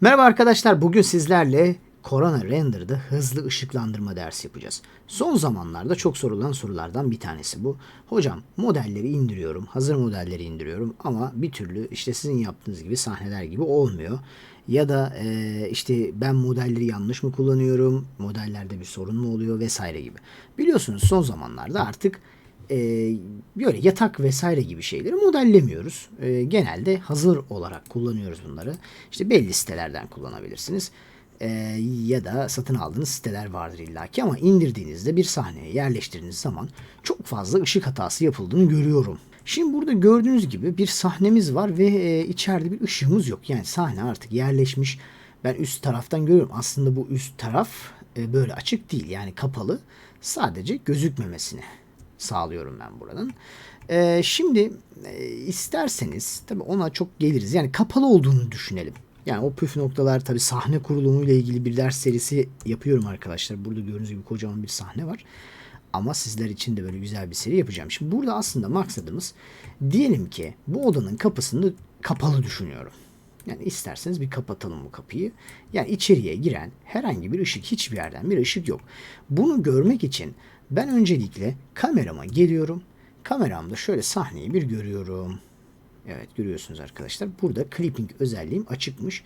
Merhaba arkadaşlar. Bugün sizlerle Corona Render'da hızlı ışıklandırma dersi yapacağız. Son zamanlarda çok sorulan sorulardan bir tanesi bu. Hocam modelleri indiriyorum, hazır modelleri indiriyorum ama bir türlü işte sizin yaptığınız gibi sahneler gibi olmuyor. Ya da e, işte ben modelleri yanlış mı kullanıyorum, modellerde bir sorun mu oluyor vesaire gibi. Biliyorsunuz son zamanlarda artık e, böyle yatak vesaire gibi şeyleri modellemiyoruz. E, genelde hazır olarak kullanıyoruz bunları. İşte belli sitelerden kullanabilirsiniz. E, ya da satın aldığınız siteler vardır illaki ama indirdiğinizde bir sahneye yerleştirdiğiniz zaman çok fazla ışık hatası yapıldığını görüyorum. Şimdi burada gördüğünüz gibi bir sahnemiz var ve e, içeride bir ışığımız yok. Yani sahne artık yerleşmiş. Ben üst taraftan görüyorum. Aslında bu üst taraf e, böyle açık değil. Yani kapalı. Sadece gözükmemesini sağlıyorum ben buranın. Ee, şimdi e, isterseniz tabii ona çok geliriz. Yani kapalı olduğunu düşünelim. Yani o püf noktalar tabii sahne kurulumu ile ilgili bir ders serisi yapıyorum arkadaşlar. Burada gördüğünüz gibi kocaman bir sahne var. Ama sizler için de böyle güzel bir seri yapacağım. Şimdi burada aslında maksadımız diyelim ki bu odanın kapısını kapalı düşünüyorum. Yani isterseniz bir kapatalım bu kapıyı. Yani içeriye giren herhangi bir ışık hiçbir yerden bir ışık yok. Bunu görmek için ben öncelikle kamerama geliyorum. Kameramda şöyle sahneyi bir görüyorum. Evet görüyorsunuz arkadaşlar. Burada clipping özelliğim açıkmış.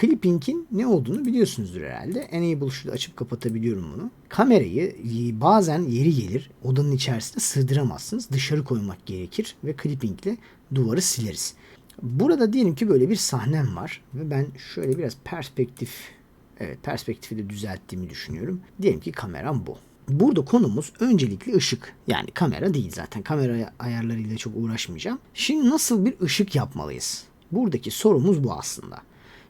Clipping'in ne olduğunu biliyorsunuzdur herhalde. Enable şurada açıp kapatabiliyorum bunu. Kamerayı bazen yeri gelir odanın içerisinde sığdıramazsınız. Dışarı koymak gerekir ve clipping ile duvarı sileriz. Burada diyelim ki böyle bir sahnem var ve ben şöyle biraz perspektif evet perspektifi de düzelttiğimi düşünüyorum. Diyelim ki kameram bu. Burada konumuz öncelikli ışık. Yani kamera değil zaten. Kamera ayarlarıyla çok uğraşmayacağım. Şimdi nasıl bir ışık yapmalıyız? Buradaki sorumuz bu aslında.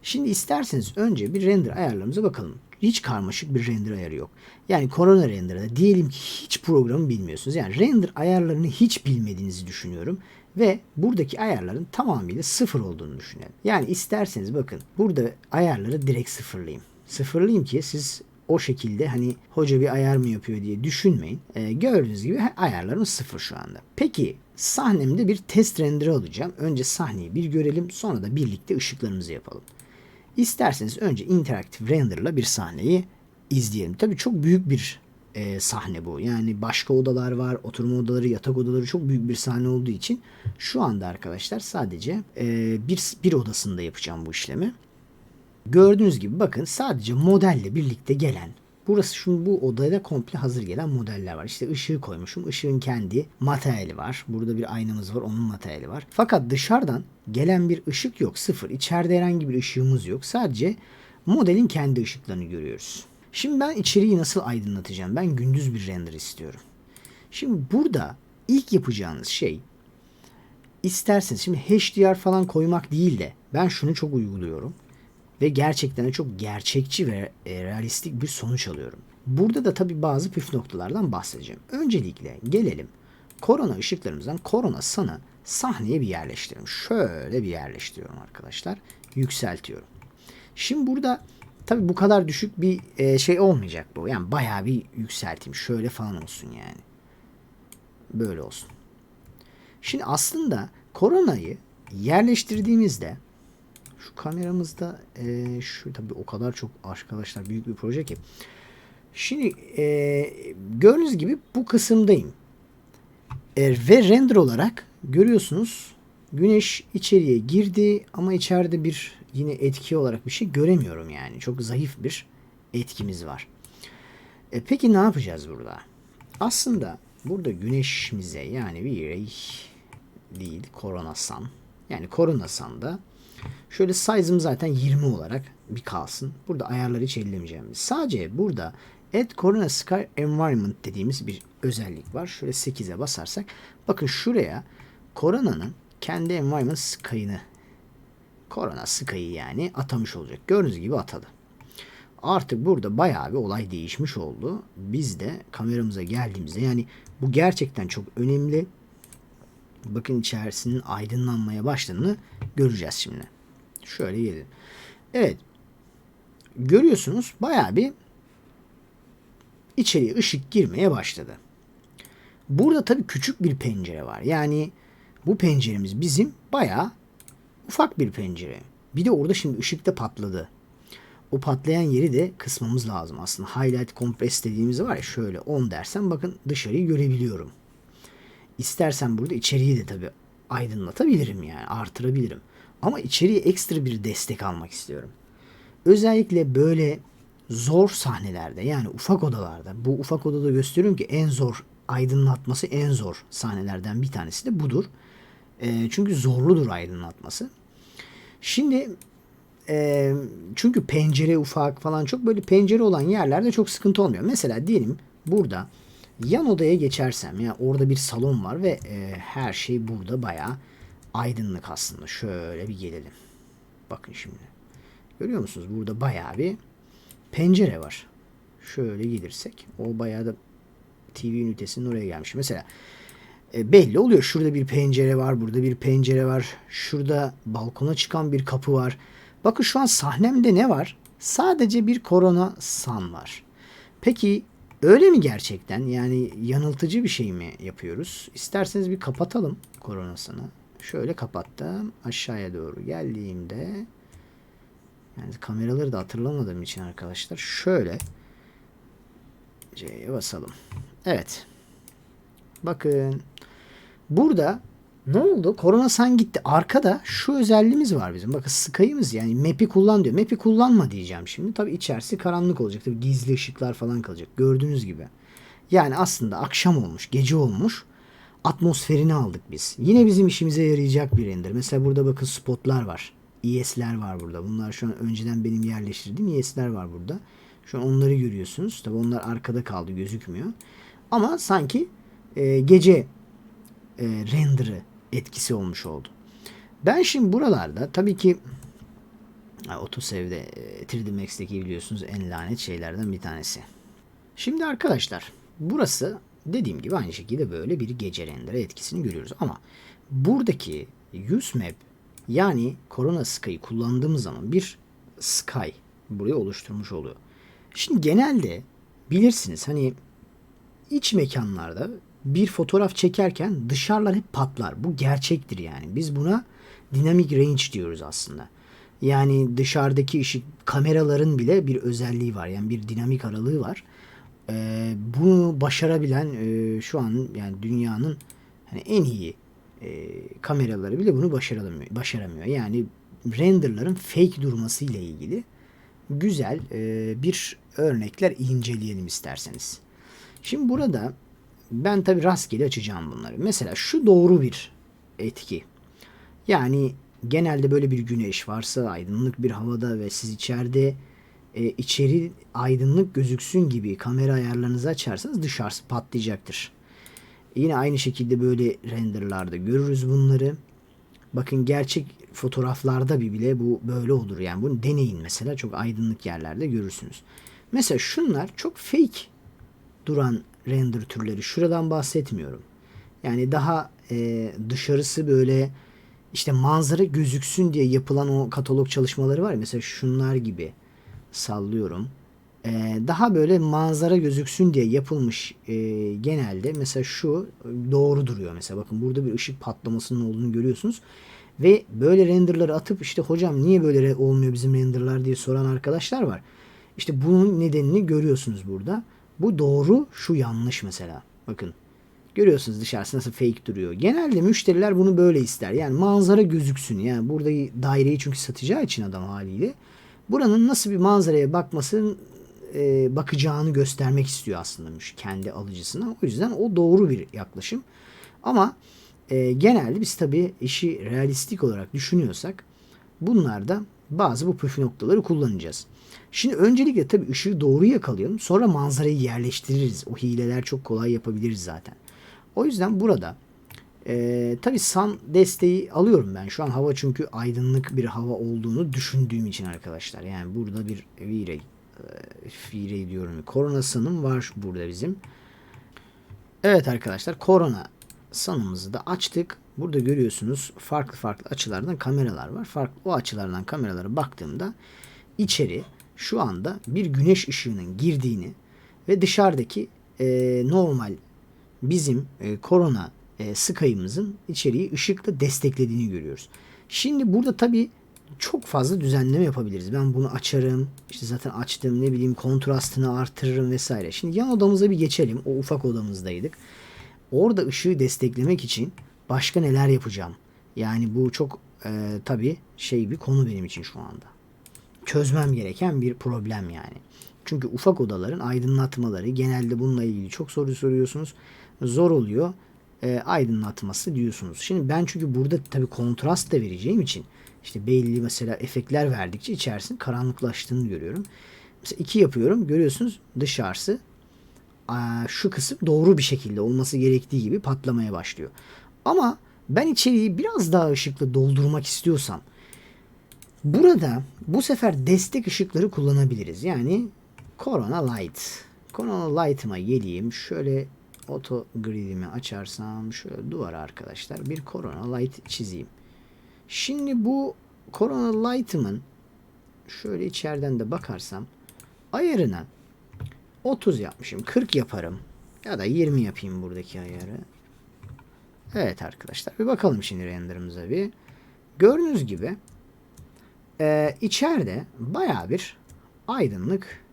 Şimdi isterseniz önce bir render ayarlarımıza bakalım. Hiç karmaşık bir render ayarı yok. Yani Corona Render'da diyelim ki hiç programı bilmiyorsunuz. Yani render ayarlarını hiç bilmediğinizi düşünüyorum. Ve buradaki ayarların tamamıyla sıfır olduğunu düşünelim. Yani isterseniz bakın burada ayarları direkt sıfırlayayım. Sıfırlayayım ki siz o şekilde hani hoca bir ayar mı yapıyor diye düşünmeyin. E, gördüğünüz gibi ayarlarım sıfır şu anda. Peki sahnemde bir test render alacağım. Önce sahneyi bir görelim sonra da birlikte ışıklarımızı yapalım. İsterseniz önce interaktif renderla bir sahneyi izleyelim. Tabii çok büyük bir e, sahne bu. Yani başka odalar var, oturma odaları, yatak odaları çok büyük bir sahne olduğu için şu anda arkadaşlar sadece e, bir, bir odasında yapacağım bu işlemi. Gördüğünüz gibi bakın sadece modelle birlikte gelen Burası şu bu odada komple hazır gelen modeller var. İşte ışığı koymuşum. Işığın kendi materyali var. Burada bir aynamız var. Onun materyali var. Fakat dışarıdan gelen bir ışık yok. Sıfır. İçeride herhangi bir ışığımız yok. Sadece modelin kendi ışıklarını görüyoruz. Şimdi ben içeriği nasıl aydınlatacağım? Ben gündüz bir render istiyorum. Şimdi burada ilk yapacağınız şey isterseniz şimdi HDR falan koymak değil de ben şunu çok uyguluyorum ve gerçekten de çok gerçekçi ve e, realistik bir sonuç alıyorum. Burada da tabi bazı püf noktalardan bahsedeceğim. Öncelikle gelelim korona ışıklarımızdan korona sana sahneye bir yerleştiriyorum. Şöyle bir yerleştiriyorum arkadaşlar. Yükseltiyorum. Şimdi burada tabi bu kadar düşük bir e, şey olmayacak bu. Yani bayağı bir yükselteyim. Şöyle falan olsun yani. Böyle olsun. Şimdi aslında koronayı yerleştirdiğimizde şu kameramızda e, şu tabi o kadar çok arkadaşlar büyük bir proje ki. Şimdi e, gördüğünüz gibi bu kısımdayım. E, ve render olarak görüyorsunuz güneş içeriye girdi ama içeride bir yine etki olarak bir şey göremiyorum yani. Çok zayıf bir etkimiz var. E, peki ne yapacağız burada? Aslında burada güneşimize yani bir değil Corona Sun yani Corona Sun'da Şöyle size'ım zaten 20 olarak bir kalsın. Burada ayarları hiç ellemeyeceğim. Sadece burada Add Corona Sky Environment dediğimiz bir özellik var. Şöyle 8'e basarsak bakın şuraya Corona'nın kendi environment sky'ını Corona Sky'ı yani atamış olacak. Gördüğünüz gibi atadı. Artık burada bayağı bir olay değişmiş oldu. Biz de kameramıza geldiğimizde yani bu gerçekten çok önemli. Bakın içerisinin aydınlanmaya başladığını göreceğiz şimdi. Şöyle gelin. Evet. Görüyorsunuz bayağı bir içeriye ışık girmeye başladı. Burada tabii küçük bir pencere var. Yani bu penceremiz bizim bayağı ufak bir pencere. Bir de orada şimdi ışık da patladı. o patlayan yeri de kısmamız lazım aslında. Highlight compress dediğimiz var ya şöyle 10 dersen bakın dışarıyı görebiliyorum. İstersen burada içeriği de tabii aydınlatabilirim yani artırabilirim. Ama içeriye ekstra bir destek almak istiyorum. Özellikle böyle zor sahnelerde yani ufak odalarda bu ufak odada gösteriyorum ki en zor aydınlatması en zor sahnelerden bir tanesi de budur. E, çünkü zorludur aydınlatması. Şimdi e, çünkü pencere ufak falan çok böyle pencere olan yerlerde çok sıkıntı olmuyor. Mesela diyelim burada yan odaya geçersem ya orada bir salon var ve e, her şey burada bayağı aydınlık aslında. Şöyle bir gelelim. Bakın şimdi. Görüyor musunuz? Burada bayağı bir pencere var. Şöyle gelirsek o bayağı da TV ünitesinin oraya gelmiş. Mesela e, belli oluyor. Şurada bir pencere var, burada bir pencere var. Şurada balkona çıkan bir kapı var. Bakın şu an sahnemde ne var? Sadece bir korona san var. Peki öyle mi gerçekten? Yani yanıltıcı bir şey mi yapıyoruz? İsterseniz bir kapatalım koronasını. Şöyle kapattım. Aşağıya doğru geldiğimde yani kameraları da hatırlamadığım için arkadaşlar şöyle C'ye basalım. Evet. Bakın. Burada ne oldu? Korona san gitti. Arkada şu özelliğimiz var bizim. Bakın Sky'ımız yani map'i kullan diyor. Map'i kullanma diyeceğim şimdi. Tabi içerisi karanlık olacak. Tabi gizli ışıklar falan kalacak. Gördüğünüz gibi. Yani aslında akşam olmuş, gece olmuş. Atmosferini aldık biz. Yine bizim işimize yarayacak bir render. Mesela burada bakın spotlar var. ES'ler var burada. Bunlar şu an önceden benim yerleştirdiğim ES'ler var burada. Şu an onları görüyorsunuz. Tabi onlar arkada kaldı gözükmüyor. Ama sanki e, gece e, render'ı etkisi olmuş oldu. Ben şimdi buralarda tabii ki Otosev'de e, 3D Max'teki biliyorsunuz en lanet şeylerden bir tanesi. Şimdi arkadaşlar burası dediğim gibi aynı şekilde böyle bir gece render etkisini görüyoruz. Ama buradaki use map yani Corona Sky'ı kullandığımız zaman bir Sky burayı oluşturmuş oluyor. Şimdi genelde bilirsiniz hani iç mekanlarda bir fotoğraf çekerken dışarılar hep patlar. Bu gerçektir yani. Biz buna dynamic range diyoruz aslında. Yani dışarıdaki ışık kameraların bile bir özelliği var. Yani bir dinamik aralığı var. Ee, bunu başarabilen e, şu an yani dünyanın hani en iyi e, kameraları bile bunu başaramıyor. başaramıyor. Yani renderların fake durması ile ilgili güzel e, bir örnekler inceleyelim isterseniz. Şimdi burada ben tabi rastgele açacağım bunları. Mesela şu doğru bir etki. Yani genelde böyle bir güneş varsa aydınlık bir havada ve siz içeride e, içeri aydınlık gözüksün gibi kamera ayarlarınızı açarsanız dışarısı patlayacaktır. Yine aynı şekilde böyle renderlarda görürüz bunları. Bakın gerçek fotoğraflarda bile bu böyle olur. Yani bunu deneyin mesela çok aydınlık yerlerde görürsünüz. Mesela şunlar çok fake duran render türleri. Şuradan bahsetmiyorum. Yani daha e, dışarısı böyle işte manzara gözüksün diye yapılan o katalog çalışmaları var mesela şunlar gibi sallıyorum. E, daha böyle manzara gözüksün diye yapılmış e, genelde mesela şu doğru duruyor mesela bakın burada bir ışık patlamasının olduğunu görüyorsunuz. Ve böyle renderları atıp işte hocam niye böyle olmuyor bizim renderlar diye soran arkadaşlar var. İşte bunun nedenini görüyorsunuz burada. Bu doğru, şu yanlış mesela. Bakın. Görüyorsunuz dışarısı nasıl fake duruyor. Genelde müşteriler bunu böyle ister. Yani manzara gözüksün. Yani burada daireyi çünkü satacağı için adam haliyle. Buranın nasıl bir manzaraya bakmasın e, bakacağını göstermek istiyor aslında kendi alıcısına. O yüzden o doğru bir yaklaşım. Ama e, genelde biz tabii işi realistik olarak düşünüyorsak bunlarda bazı bu püf noktaları kullanacağız. Şimdi öncelikle tabii ışığı doğru yakalayalım. Sonra manzarayı yerleştiririz. O hileler çok kolay yapabiliriz zaten. O yüzden burada e, tabii sun desteği alıyorum ben. Şu an hava çünkü aydınlık bir hava olduğunu düşündüğüm için arkadaşlar. Yani burada bir V-Ray V-Ray diyorum. Korona sun'um var burada bizim. Evet arkadaşlar korona sun'ımızı da açtık. Burada görüyorsunuz farklı farklı açılardan kameralar var. Farklı o açılardan kameralara baktığımda içeri şu anda bir güneş ışığının girdiğini ve dışarıdaki e, normal bizim e, korona e, Sky'ımızın içeriği ışıkla desteklediğini görüyoruz. Şimdi burada tabi çok fazla düzenleme yapabiliriz. Ben bunu açarım. İşte zaten açtım ne bileyim kontrastını artırırım vesaire. Şimdi yan odamıza bir geçelim. O ufak odamızdaydık. Orada ışığı desteklemek için başka neler yapacağım? Yani bu çok e, tabii şey bir konu benim için şu anda. Çözmem gereken bir problem yani. Çünkü ufak odaların aydınlatmaları genelde bununla ilgili çok soru soruyorsunuz. Zor oluyor e, aydınlatması diyorsunuz. Şimdi ben çünkü burada tabii kontrast da vereceğim için işte belli mesela efektler verdikçe içerisinin karanlıklaştığını görüyorum. Mesela iki yapıyorum. Görüyorsunuz dışarısı şu kısım doğru bir şekilde olması gerektiği gibi patlamaya başlıyor. Ama ben içeriği biraz daha ışıklı doldurmak istiyorsam burada bu sefer destek ışıkları kullanabiliriz. Yani Corona Light. Corona Light'ıma geleyim. Şöyle auto grid'imi açarsam şöyle duvara arkadaşlar bir Corona Light çizeyim. Şimdi bu Corona Light'ımın şöyle içeriden de bakarsam ayarına 30 yapmışım. 40 yaparım. Ya da 20 yapayım buradaki ayarı. Evet arkadaşlar. Bir bakalım şimdi renderımıza bir. Gördüğünüz gibi e, içeride baya bir aydınlık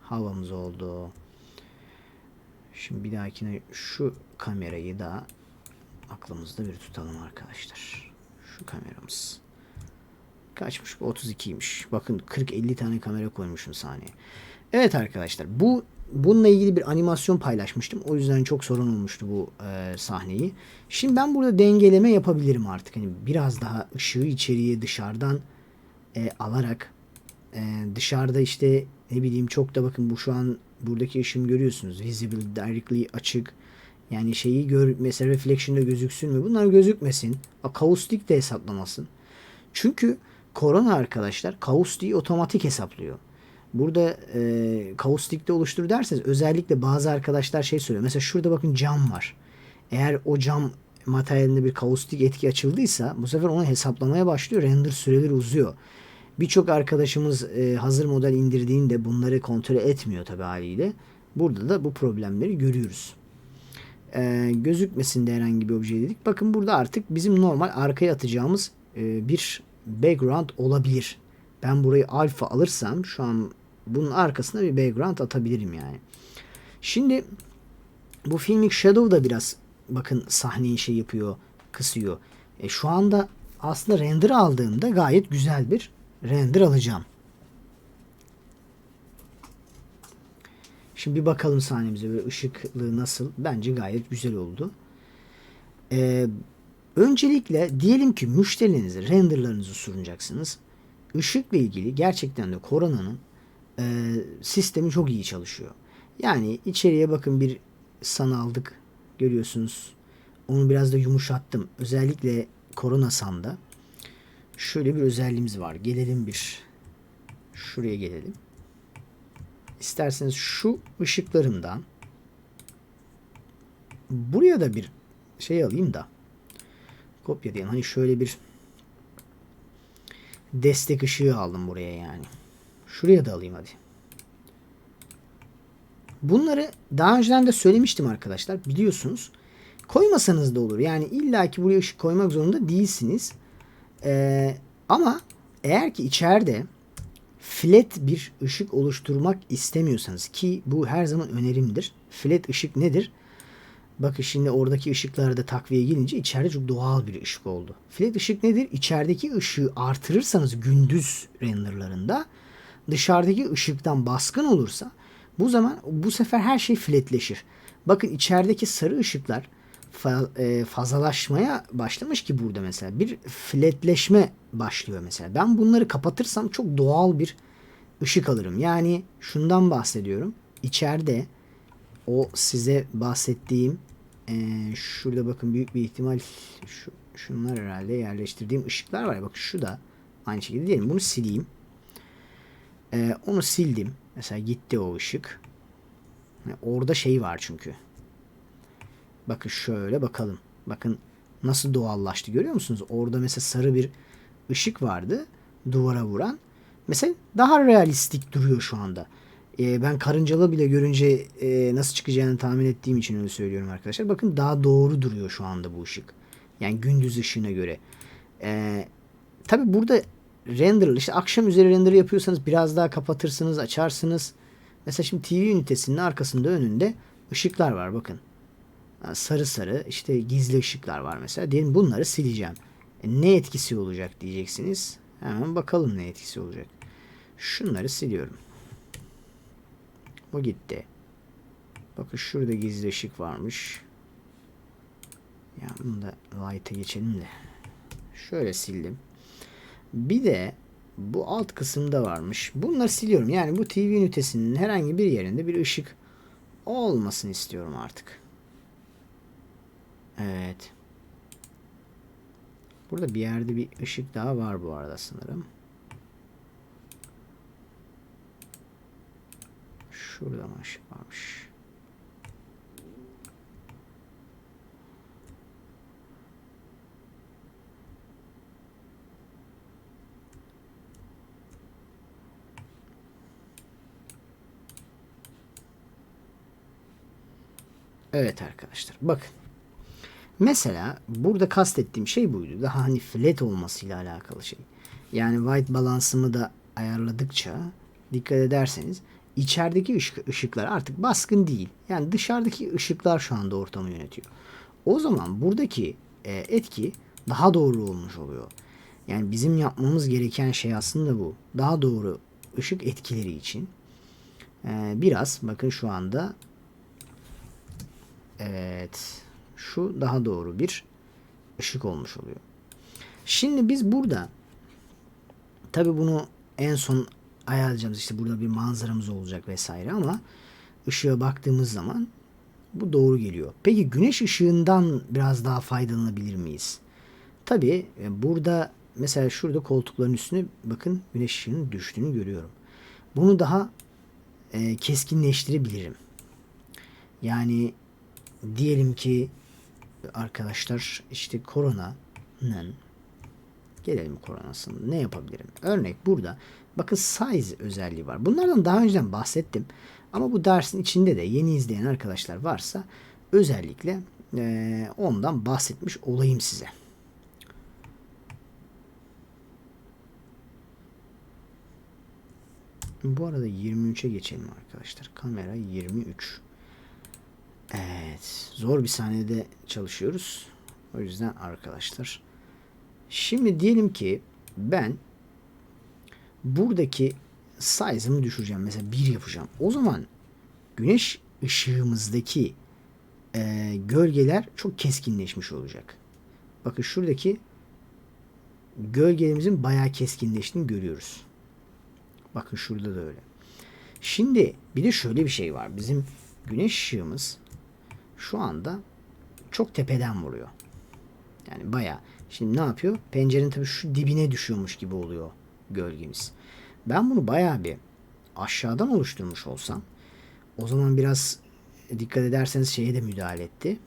havamız oldu. Şimdi bir dahakine şu kamerayı da aklımızda bir tutalım arkadaşlar. Şu kameramız. Kaçmış bu? 32'ymiş. Bakın 40-50 tane kamera koymuşum saniye. Evet arkadaşlar bu bununla ilgili bir animasyon paylaşmıştım. O yüzden çok sorun olmuştu bu e, sahneyi. Şimdi ben burada dengeleme yapabilirim artık. Hani biraz daha ışığı içeriye dışarıdan e, alarak e, dışarıda işte ne bileyim çok da bakın bu şu an buradaki ışığımı görüyorsunuz. Visible, directly açık. Yani şeyi gör, mesela reflection'da gözüksün mü? Bunlar gözükmesin. Kaustik de hesaplamasın. Çünkü korona arkadaşlar kaustiği otomatik hesaplıyor. Burada e, kaustikte oluştur derseniz özellikle bazı arkadaşlar şey söylüyor. Mesela şurada bakın cam var. Eğer o cam materyalinde bir kaustik etki açıldıysa bu sefer onu hesaplamaya başlıyor. Render süreleri uzuyor. Birçok arkadaşımız e, hazır model indirdiğinde bunları kontrol etmiyor tabi haliyle. Burada da bu problemleri görüyoruz. E, gözükmesin de herhangi bir obje dedik. Bakın burada artık bizim normal arkaya atacağımız e, bir background olabilir. Ben burayı alfa alırsam şu an bunun arkasına bir background atabilirim yani. Şimdi bu filmik shadow da biraz bakın sahneyi şey yapıyor, kısıyor. E, şu anda aslında render aldığımda gayet güzel bir render alacağım. Şimdi bir bakalım sahnemize böyle ışıklı nasıl. Bence gayet güzel oldu. Ee, öncelikle diyelim ki müşterilerinize renderlarınızı sunacaksınız. Işıkla ilgili gerçekten de koronanın e, sistemi çok iyi çalışıyor. Yani içeriye bakın bir san aldık görüyorsunuz. Onu biraz da yumuşattım. Özellikle korona sanda şöyle bir özelliğimiz var. Gelelim bir şuraya gelelim. İsterseniz şu ışıklarından buraya da bir şey alayım da kopya diyelim. Hani şöyle bir destek ışığı aldım buraya yani. Şuraya da alayım hadi. Bunları daha önceden de söylemiştim arkadaşlar. Biliyorsunuz. Koymasanız da olur. Yani illaki buraya ışık koymak zorunda değilsiniz. Ee, ama eğer ki içeride flat bir ışık oluşturmak istemiyorsanız ki bu her zaman önerimdir. Flat ışık nedir? Bakın şimdi oradaki ışıklarda takviye gelince içeride çok doğal bir ışık oldu. Flat ışık nedir? İçerideki ışığı artırırsanız gündüz renderlarında dışarıdaki ışıktan baskın olursa bu zaman bu sefer her şey flatleşir. Bakın içerideki sarı ışıklar e, fazlalaşmaya başlamış ki burada mesela bir flatleşme başlıyor mesela. Ben bunları kapatırsam çok doğal bir ışık alırım. Yani şundan bahsediyorum. İçeride o size bahsettiğim e, şurada bakın büyük bir ihtimal şu, şunlar herhalde yerleştirdiğim ışıklar var bak şu da aynı şekilde diyelim bunu sileyim. E, onu sildim. Mesela gitti o ışık. orada şey var çünkü. Bakın şöyle bakalım. Bakın nasıl doğallaştı görüyor musunuz? Orada mesela sarı bir ışık vardı duvara vuran. Mesela daha realistik duruyor şu anda. Ee, ben karıncalı bile görünce e, nasıl çıkacağını tahmin ettiğim için öyle söylüyorum arkadaşlar. Bakın daha doğru duruyor şu anda bu ışık. Yani gündüz ışığına göre. Ee, Tabi burada render işte akşam üzeri render yapıyorsanız biraz daha kapatırsınız, açarsınız. Mesela şimdi TV ünitesinin arkasında önünde ışıklar var bakın. Sarı sarı işte gizli ışıklar var mesela. Diyelim bunları sileceğim. E, ne etkisi olacak diyeceksiniz. Hemen bakalım ne etkisi olacak. Şunları siliyorum. Bu gitti. Bakın şurada gizli ışık varmış. Ya bunu da light'a geçelim de. Şöyle sildim. Bir de bu alt kısımda varmış. Bunları siliyorum. Yani bu TV ünitesinin herhangi bir yerinde bir ışık olmasını istiyorum artık. Evet. Burada bir yerde bir ışık daha var bu arada sanırım. Şurada mı ışık varmış? Evet arkadaşlar bakın. Mesela burada kastettiğim şey buydu. Daha hani flat olmasıyla alakalı şey. Yani white balansımı da ayarladıkça dikkat ederseniz içerideki ışık, ışıklar artık baskın değil. Yani dışarıdaki ışıklar şu anda ortamı yönetiyor. O zaman buradaki e, etki daha doğru olmuş oluyor. Yani bizim yapmamız gereken şey aslında bu. Daha doğru ışık etkileri için e, biraz bakın şu anda Evet. Şu daha doğru bir ışık olmuş oluyor. Şimdi biz burada tabi bunu en son ayarlayacağımız işte burada bir manzaramız olacak vesaire ama ışığa baktığımız zaman bu doğru geliyor. Peki güneş ışığından biraz daha faydalanabilir miyiz? Tabi burada mesela şurada koltukların üstüne bakın güneş ışığının düştüğünü görüyorum. Bunu daha e, keskinleştirebilirim. Yani diyelim ki arkadaşlar işte koronanın gelelim koronasının ne yapabilirim? Örnek burada bakın size özelliği var. Bunlardan daha önceden bahsettim. Ama bu dersin içinde de yeni izleyen arkadaşlar varsa özellikle e, ondan bahsetmiş olayım size. Bu arada 23'e geçelim arkadaşlar. Kamera 23. Evet. Zor bir sahnede çalışıyoruz. O yüzden arkadaşlar. Şimdi diyelim ki ben buradaki size'ımı düşüreceğim. Mesela 1 yapacağım. O zaman güneş ışığımızdaki e, gölgeler çok keskinleşmiş olacak. Bakın şuradaki gölgelerimizin bayağı keskinleştiğini görüyoruz. Bakın şurada da öyle. Şimdi bir de şöyle bir şey var. Bizim güneş ışığımız şu anda çok tepeden vuruyor. Yani baya. Şimdi ne yapıyor? Pencerenin tabii şu dibine düşüyormuş gibi oluyor gölgemiz. Ben bunu baya bir aşağıdan oluşturmuş olsam o zaman biraz dikkat ederseniz şeye de müdahale etti.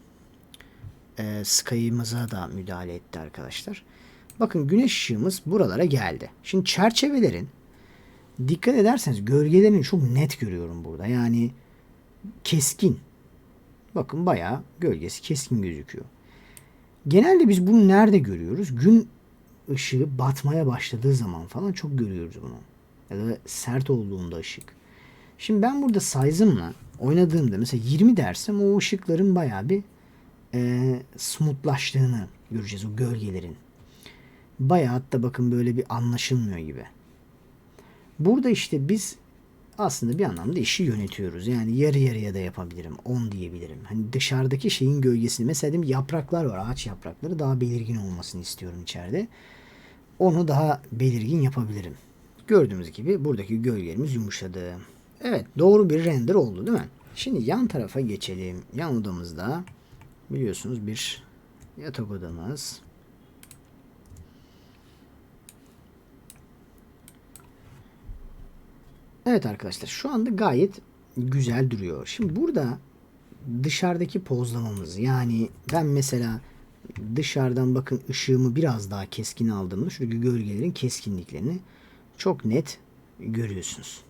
E, Sky'ımıza da müdahale etti arkadaşlar. Bakın güneş ışığımız buralara geldi. Şimdi çerçevelerin dikkat ederseniz gölgelerini çok net görüyorum burada. Yani keskin. Bakın bayağı gölgesi keskin gözüküyor. Genelde biz bunu nerede görüyoruz? Gün ışığı batmaya başladığı zaman falan çok görüyoruz bunu. Ya da sert olduğunda ışık. Şimdi ben burada size'ımla oynadığımda mesela 20 dersem o ışıkların bayağı bir e, smoothlaştığını göreceğiz o gölgelerin. Bayağı hatta bakın böyle bir anlaşılmıyor gibi. Burada işte biz aslında bir anlamda işi yönetiyoruz. Yani yarı yarıya da yapabilirim. 10 diyebilirim. Hani dışarıdaki şeyin gölgesini mesela diyelim yapraklar var. Ağaç yaprakları daha belirgin olmasını istiyorum içeride. Onu daha belirgin yapabilirim. Gördüğümüz gibi buradaki gölgelerimiz yumuşadı. Evet doğru bir render oldu değil mi? Şimdi yan tarafa geçelim. Yan odamızda biliyorsunuz bir yatak odamız. Evet arkadaşlar şu anda gayet güzel duruyor. Şimdi burada dışarıdaki pozlamamız yani ben mesela dışarıdan bakın ışığımı biraz daha keskin aldığımda şuradaki gölgelerin keskinliklerini çok net görüyorsunuz.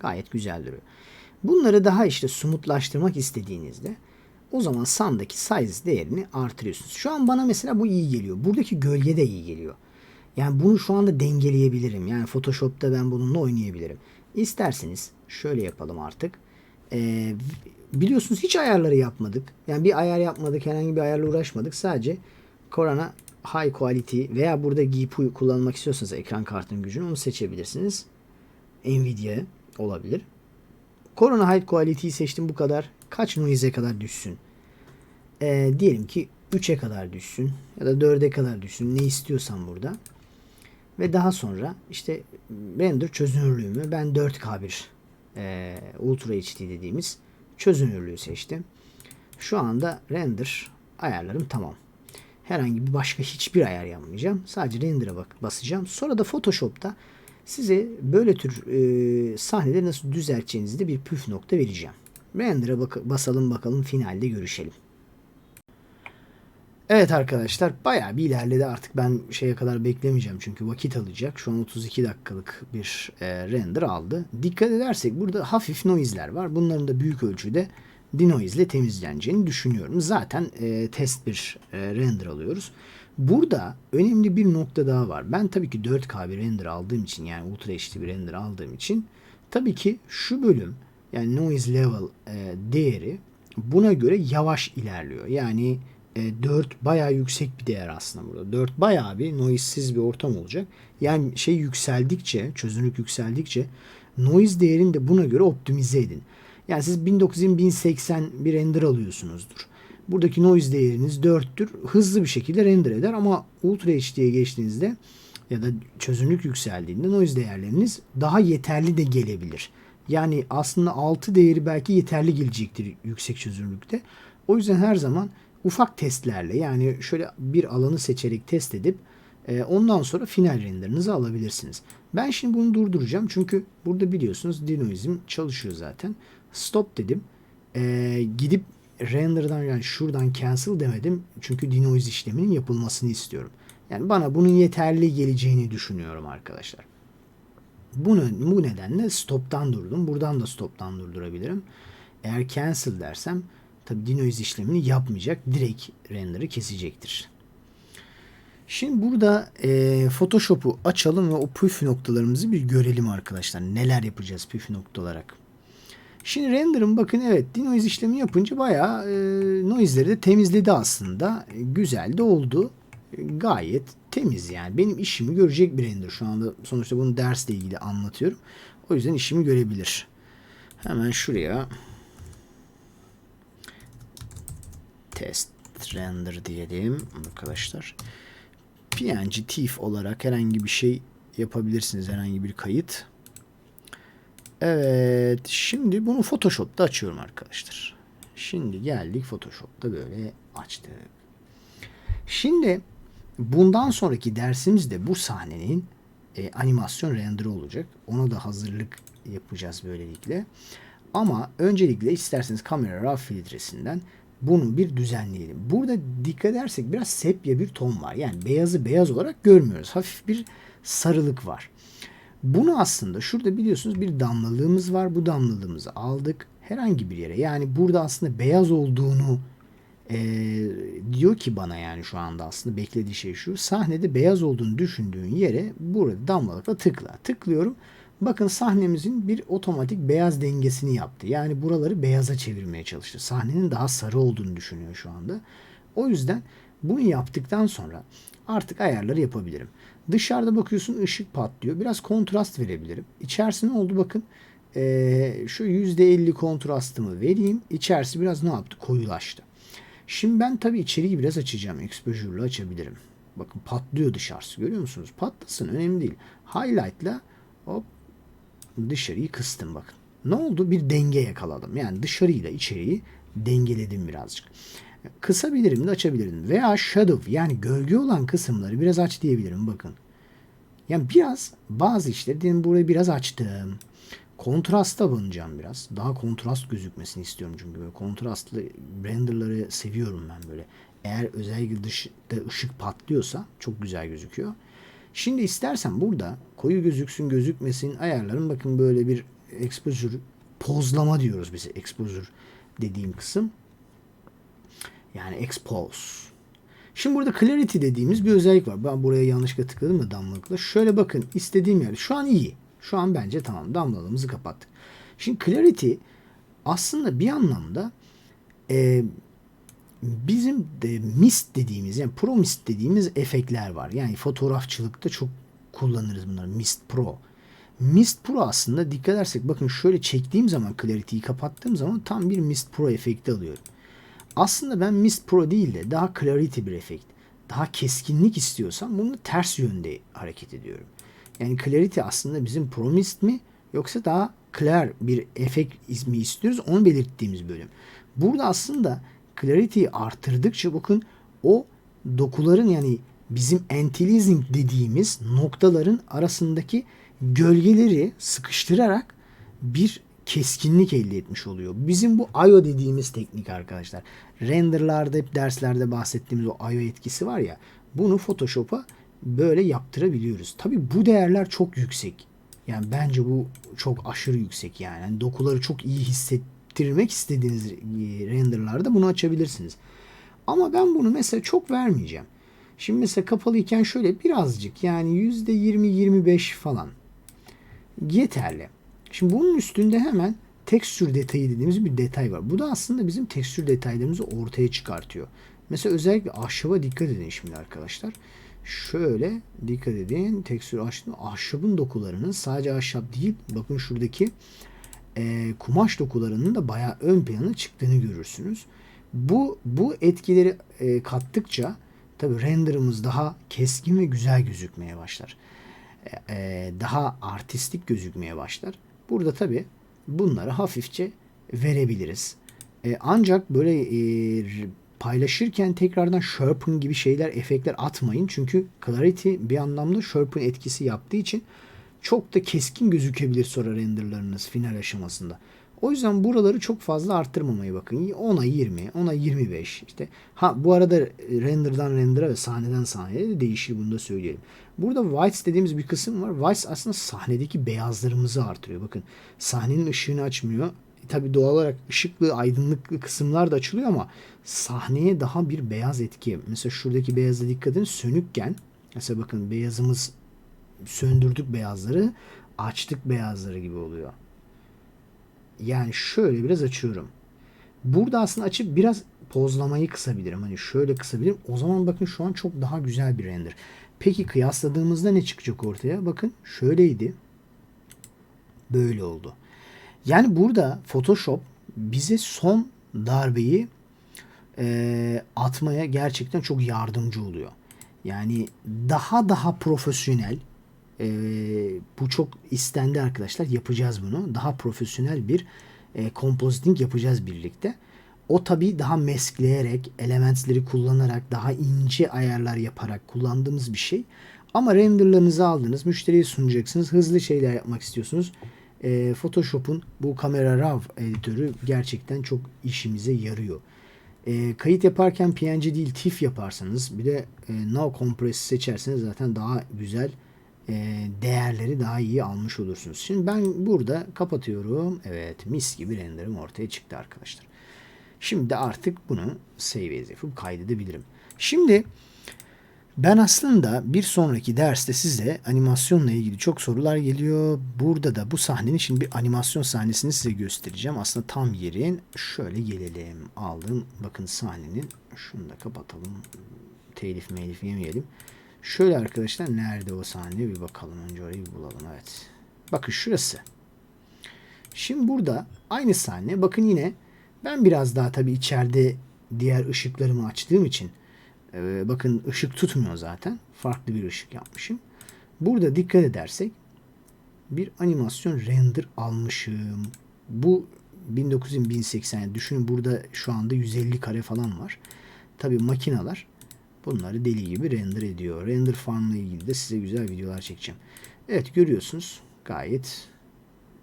Gayet güzel duruyor. Bunları daha işte sumutlaştırmak istediğinizde o zaman sandaki size değerini artırıyorsunuz. Şu an bana mesela bu iyi geliyor. Buradaki gölge de iyi geliyor. Yani bunu şu anda dengeleyebilirim. Yani Photoshop'ta ben bununla oynayabilirim. İsterseniz şöyle yapalım artık. Ee, biliyorsunuz hiç ayarları yapmadık. Yani bir ayar yapmadık, herhangi bir ayarla uğraşmadık. Sadece Corona High Quality veya burada GPU kullanmak istiyorsanız ekran kartının gücünü onu seçebilirsiniz. Nvidia olabilir. Corona High Quality'yi seçtim bu kadar. Kaç noise'e kadar düşsün? Ee, diyelim ki 3'e kadar düşsün ya da 4'e kadar düşsün. Ne istiyorsan burada. Ve daha sonra işte render çözünürlüğümü ben 4K bir e, Ultra HD dediğimiz çözünürlüğü seçtim. Şu anda render ayarlarım tamam. Herhangi bir başka hiçbir ayar yapmayacağım. Sadece render'a bak basacağım. Sonra da Photoshop'ta size böyle tür e, sahneleri nasıl düzelteceğinizi de bir püf nokta vereceğim. Render'a bak basalım bakalım finalde görüşelim. Evet arkadaşlar bayağı bir ilerledi artık ben şeye kadar beklemeyeceğim çünkü vakit alacak. Şu an 32 dakikalık bir e, render aldı. Dikkat edersek burada hafif noise'ler var. Bunların da büyük ölçüde denoise ile temizleneceğini düşünüyorum. Zaten e, test bir e, render alıyoruz. Burada önemli bir nokta daha var. Ben tabii ki 4K bir render aldığım için yani Ultra HD bir render aldığım için tabii ki şu bölüm yani noise level e, değeri buna göre yavaş ilerliyor. Yani e, 4 bayağı yüksek bir değer aslında burada. 4 bayağı bir noise'siz bir ortam olacak. Yani şey yükseldikçe, çözünürlük yükseldikçe noise değerini de buna göre optimize edin. Yani siz 1920-1080 bir render alıyorsunuzdur. Buradaki noise değeriniz 4'tür. Hızlı bir şekilde render eder ama Ultra HD'ye geçtiğinizde ya da çözünürlük yükseldiğinde noise değerleriniz daha yeterli de gelebilir. Yani aslında 6 değeri belki yeterli gelecektir yüksek çözünürlükte. O yüzden her zaman ufak testlerle yani şöyle bir alanı seçerek test edip e, ondan sonra final renderinizi alabilirsiniz. Ben şimdi bunu durduracağım çünkü burada biliyorsunuz denoism çalışıyor zaten. Stop dedim. E, gidip render'dan yani şuradan cancel demedim. Çünkü denoise işleminin yapılmasını istiyorum. Yani bana bunun yeterli geleceğini düşünüyorum arkadaşlar. Bunu, bu nedenle stop'tan durdum. Buradan da stop'tan durdurabilirim. Eğer cancel dersem tabi denoise işlemini yapmayacak. Direkt render'ı kesecektir. Şimdi burada e, Photoshop'u açalım ve o püf noktalarımızı bir görelim arkadaşlar. Neler yapacağız püf nokta olarak. Şimdi render'ın bakın evet denoise işlemi yapınca bayağı e, noise'leri de temizledi aslında. Güzel de oldu. Gayet temiz yani. Benim işimi görecek bir render. Şu anda sonuçta bunu dersle ilgili anlatıyorum. O yüzden işimi görebilir. Hemen şuraya test render diyelim arkadaşlar. PNG TIFF olarak herhangi bir şey yapabilirsiniz. Herhangi bir kayıt. Evet. Şimdi bunu Photoshop'ta açıyorum arkadaşlar. Şimdi geldik Photoshop'ta böyle açtık. Şimdi bundan sonraki dersimizde bu sahnenin e, animasyon renderı olacak. Ona da hazırlık yapacağız böylelikle. Ama öncelikle isterseniz kamera raw filtresinden bunu bir düzenleyelim. Burada dikkat edersek biraz sepya bir ton var. Yani beyazı beyaz olarak görmüyoruz. Hafif bir sarılık var. Bunu aslında şurada biliyorsunuz bir damlalığımız var. Bu damlalığımızı aldık herhangi bir yere. Yani burada aslında beyaz olduğunu e, diyor ki bana yani şu anda aslında beklediği şey şu. Sahnede beyaz olduğunu düşündüğün yere burada damlalıkla tıkla. Tıklıyorum. Bakın sahnemizin bir otomatik beyaz dengesini yaptı. Yani buraları beyaza çevirmeye çalıştı. Sahnenin daha sarı olduğunu düşünüyor şu anda. O yüzden bunu yaptıktan sonra artık ayarları yapabilirim. Dışarıda bakıyorsun ışık patlıyor. Biraz kontrast verebilirim. İçerisi ne oldu bakın. Ee, şu %50 kontrastımı vereyim. İçerisi biraz ne yaptı? Koyulaştı. Şimdi ben tabii içeriği biraz açacağım. Exposure'la açabilirim. Bakın patlıyor dışarısı. Görüyor musunuz? Patlasın önemli değil. Highlight'la hop dışarıyı kıstım bakın. Ne oldu? Bir denge yakaladım. Yani dışarıyla içeriği dengeledim birazcık. Kısabilirim de açabilirim. Veya shadow yani gölge olan kısımları biraz aç diyebilirim bakın. Yani biraz bazı işleri diyelim burayı biraz açtım. Kontrasta bulunacağım biraz. Daha kontrast gözükmesini istiyorum çünkü böyle kontrastlı renderları seviyorum ben böyle. Eğer özellikle dışta ışık patlıyorsa çok güzel gözüküyor. Şimdi istersen burada koyu gözüksün gözükmesin ayarların bakın böyle bir exposure pozlama diyoruz bize exposure dediğim kısım. Yani expose. Şimdi burada clarity dediğimiz bir özellik var. Ben buraya yanlışlıkla tıkladım da damlalıkla. Şöyle bakın istediğim yerde. Şu an iyi. Şu an bence tamam. Damlalığımızı kapattık. Şimdi clarity aslında bir anlamda e, bizim de mist dediğimiz yani pro mist dediğimiz efektler var. Yani fotoğrafçılıkta çok kullanırız bunları. Mist Pro. Mist Pro aslında dikkat edersek bakın şöyle çektiğim zaman Clarity'yi kapattığım zaman tam bir Mist Pro efekti alıyorum. Aslında ben Mist Pro değil de daha Clarity bir efekt. Daha keskinlik istiyorsam bunu ters yönde hareket ediyorum. Yani Clarity aslında bizim Pro Mist mi yoksa daha clear bir efekt ismi istiyoruz onu belirttiğimiz bölüm. Burada aslında Clarity'yi artırdıkça bakın o dokuların yani bizim anti-aliasing dediğimiz noktaların arasındaki gölgeleri sıkıştırarak bir keskinlik elde etmiş oluyor. Bizim bu IO dediğimiz teknik arkadaşlar. Renderlarda hep derslerde bahsettiğimiz o IO etkisi var ya. Bunu Photoshop'a böyle yaptırabiliyoruz. Tabi bu değerler çok yüksek. Yani bence bu çok aşırı yüksek yani. yani dokuları çok iyi hissettirmek istediğiniz renderlarda bunu açabilirsiniz. Ama ben bunu mesela çok vermeyeceğim. Şimdi mesela kapalıyken şöyle birazcık yani %20-25 falan yeterli. Şimdi bunun üstünde hemen tekstür detayı dediğimiz bir detay var. Bu da aslında bizim tekstür detaylarımızı ortaya çıkartıyor. Mesela özellikle ahşaba dikkat edin şimdi arkadaşlar. Şöyle dikkat edin. Tekstür. Ahşabın dokularının sadece ahşap değil. Bakın şuradaki e, kumaş dokularının da bayağı ön plana çıktığını görürsünüz. Bu bu etkileri e, kattıkça tabi renderımız daha keskin ve güzel gözükmeye başlar. E, e, daha artistik gözükmeye başlar. Burada tabi bunları hafifçe verebiliriz. E, ancak böyle e, paylaşırken tekrardan sharpen gibi şeyler, efektler atmayın. Çünkü Clarity bir anlamda sharpen etkisi yaptığı için çok da keskin gözükebilir sonra renderlarınız final aşamasında. O yüzden buraları çok fazla arttırmamaya bakın. 10'a 20, 10'a 25 işte. Ha bu arada renderdan rendera ve sahneden sahneye de değişir bunu da söyleyelim. Burada whites dediğimiz bir kısım var. Whites aslında sahnedeki beyazlarımızı artırıyor. Bakın sahnenin ışığını açmıyor. Tabi doğal olarak ışıklı, aydınlıklı kısımlar da açılıyor ama sahneye daha bir beyaz etki. Mesela şuradaki beyaza dikkat edin. Sönükken mesela bakın beyazımız söndürdük beyazları açtık beyazları gibi oluyor. Yani şöyle biraz açıyorum. Burada aslında açıp biraz pozlamayı kısabilirim. Hani şöyle kısabilirim. O zaman bakın şu an çok daha güzel bir render. Peki kıyasladığımızda ne çıkacak ortaya? Bakın şöyleydi. Böyle oldu. Yani burada Photoshop bize son darbeyi e, atmaya gerçekten çok yardımcı oluyor. Yani daha daha profesyonel e, bu çok istendi arkadaşlar. Yapacağız bunu. Daha profesyonel bir e, compositing yapacağız birlikte. O tabi daha meskleyerek, elementleri kullanarak, daha ince ayarlar yaparak kullandığımız bir şey. Ama renderlarınızı aldınız, müşteriye sunacaksınız, hızlı şeyler yapmak istiyorsunuz. E, Photoshop'un bu Camera Raw editörü gerçekten çok işimize yarıyor. E, kayıt yaparken PNG değil TIFF yaparsanız bir de e, No Compress seçerseniz zaten daha güzel değerleri daha iyi almış olursunuz. Şimdi ben burada kapatıyorum. Evet mis gibi renderim ortaya çıktı arkadaşlar. Şimdi artık bunu save as yapıp kaydedebilirim. Şimdi ben aslında bir sonraki derste size animasyonla ilgili çok sorular geliyor. Burada da bu sahnenin için bir animasyon sahnesini size göstereceğim. Aslında tam yerin şöyle gelelim. Aldım. Bakın sahnenin. Şunu da kapatalım. Telif melif yemeyelim. Şöyle arkadaşlar nerede o sahne bir bakalım. Önce orayı bir bulalım. Evet. Bakın şurası. Şimdi burada aynı sahne. Bakın yine ben biraz daha tabii içeride diğer ışıklarımı açtığım için e, bakın ışık tutmuyor zaten. Farklı bir ışık yapmışım. Burada dikkat edersek bir animasyon render almışım. Bu 1900-1080 düşünün burada şu anda 150 kare falan var. Tabi makineler bunları deli gibi render ediyor. Render farm ilgili de size güzel videolar çekeceğim. Evet görüyorsunuz gayet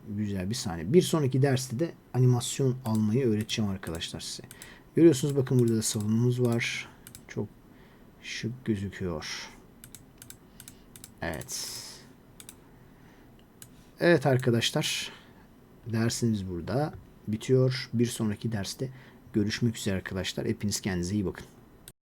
güzel bir sahne. Bir sonraki derste de animasyon almayı öğreteceğim arkadaşlar size. Görüyorsunuz bakın burada da salonumuz var. Çok şık gözüküyor. Evet. Evet arkadaşlar. Dersiniz burada bitiyor. Bir sonraki derste görüşmek üzere arkadaşlar. Hepiniz kendinize iyi bakın.